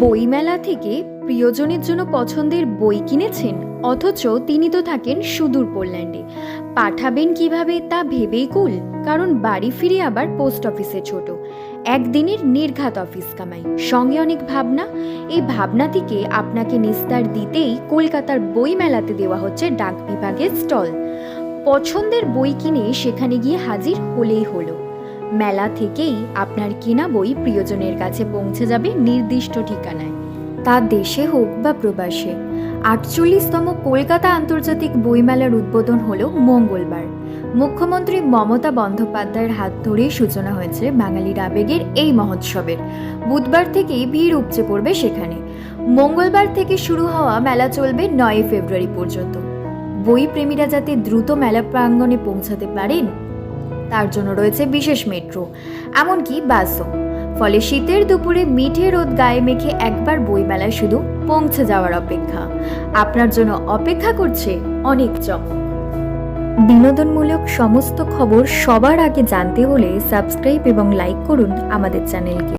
বইমেলা থেকে প্রিয়জনের জন্য পছন্দের বই কিনেছেন, অথচ তিনি তো থাকেন সুদূর পোল্যান্ডে। পাঠাবেন কীভাবে তা ভেবেই কুল, কারণ বাড়ি ফিরে আবার পোস্ট অফিসে ছোট। একদিনের নির্ঘাত অফিস কামাই, সঙ্গে অনেক ভাবনা। এই ভাবনাটিকে আপনাকে নিস্তার দিতেই কলকাতার বই মেলাতে দেওয়া হচ্ছে ডাক বিভাগের স্টল। পছন্দের বই কিনে সেখানে গিয়ে হাজির হলেই হলো। মেলা থেকেই আপনার কেনা বই প্রিয়জনের কাছে পৌঁছে যাবে নির্দিষ্ট ঠিকানায়। তা দেশে হোক বা প্রবাসে, আটচল্লিশতম কলকাতা আন্তর্জাতিক বইমেলার উদ্বোধন হল মঙ্গলবার। মুখ্যমন্ত্রী মমতা বন্দ্যোপাধ্যায়ের হাত ধরেই সূচনা হয়েছে বাঙালির আবেগের এই মহোৎসবের। বুধবার থেকেই ভিড় উপচে পড়বে সেখানে। মঙ্গলবার থেকে শুরু হওয়া মেলা চলবে নয় ফেব্রুয়ারি পর্যন্ত। বই প্রেমীরা যাতে দ্রুত মেলা প্রাঙ্গণে পৌঁছাতে পারেন তার জন্য রয়েছে বিশেষ মেট্রো এমনকি বাসও। ফলে শীতের দুপুরে মিঠে রোদ গায়ে মেখে একবার বইমেলায় শুধু পৌঁছে যাওয়ার অপেক্ষা। আপনার জন্য অপেক্ষা করছে অনেক চক। বিনোদনমূলক সমস্ত খবর সবার আগে জানতে হলে সাবস্ক্রাইব এবং লাইক করুন আমাদের চ্যানেলকে।